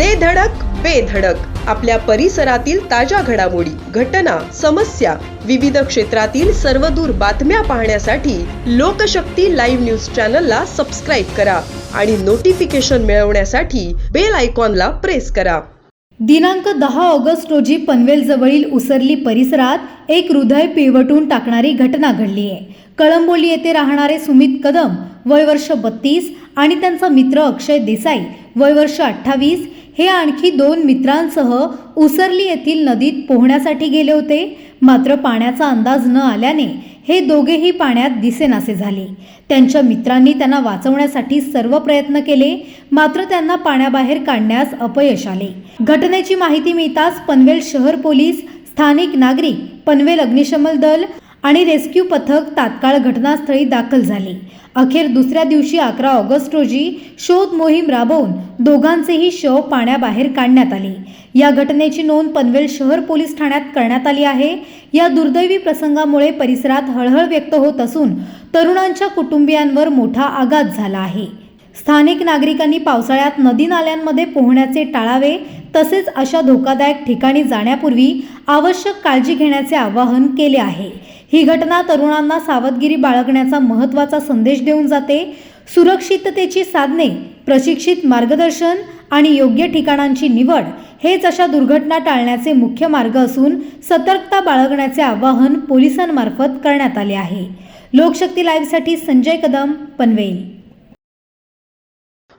दे धडक बेधडक आपल्या परिसरातील ताज्या घडामोडी घटना समस्या विविध क्षेत्रातील सर्वदूर बातम्या पाहण्यासाठी लोकशक्ती लाईव्ह न्यूज चॅनलला सबस्क्राईब करा आणि नोटिफिकेशन मिळवण्यासाठी बेल आयकॉनला प्रेस करा. दिनांक दहा ऑगस्ट रोजी पनवेलजवळील उसरली परिसरात एक हृदय पिळवटून टाकणारी घटना घडली आहे कळंबोली येथे राहणारे सुमित कदम वय वर्ष बत्तीस आणि त्यांचा मित्र अक्षय देसाई वय वर्ष अठ्ठावीस हे आणखी दोन मित्रांसह उसरली येथील नदीत पोहण्यासाठी गेले होते. मात्र पाण्याचा अंदाज न आल्याने हे दोघेही पाण्यात दिसेनासे झाले. त्यांच्या मित्रांनी त्यांना वाचवण्यासाठी सर्व प्रयत्न केले मात्र त्यांना पाण्याबाहेर काढण्यास अपयश आले. घटनेची माहिती मिळताच पनवेल शहर पोलीस स्थानिक नागरिक पनवेल अग्निशमन दल आणि रेस्क्यू पथक तात्काळ घटनास्थळी दाखल झाले. अखेर दुसऱ्या दिवशी अकरा ऑगस्ट रोजी शोध मोहीम राबवून दोघांचेही शव पाण्याबाहेर काढण्यात आले. या घटनेची नोंद पनवेल शहर पोलीस ठाण्यात करण्यात आली आहे. या दुर्दैवी प्रसंगामुळे परिसरात हळहळ व्यक्त होत असून तरुणांच्या कुटुंबियांवर मोठा आघात झाला आहे. स्थानिक नागरिकांनी पावसाळ्यात नदी नाल्यांमध्ये पोहण्याचे टाळावे तसेच अशा धोकादायक ठिकाणी जाण्यापूर्वी आवश्यक काळजी घेण्याचे आवाहन केले आहे. ही घटना तरुणांना सावधगिरी बाळगण्याचा महत्त्वाचा संदेश देऊन जाते. सुरक्षिततेची साधने प्रशिक्षित मार्गदर्शन आणि योग्य ठिकाणांची निवड हेच अशा दुर्घटना टाळण्याचे मुख्य मार्ग असून सतर्कता बाळगण्याचे आवाहन पोलिसांमार्फत करण्यात आले आहे. लोकशक्ती लाईव्हसाठी संजय कदम पनवेल.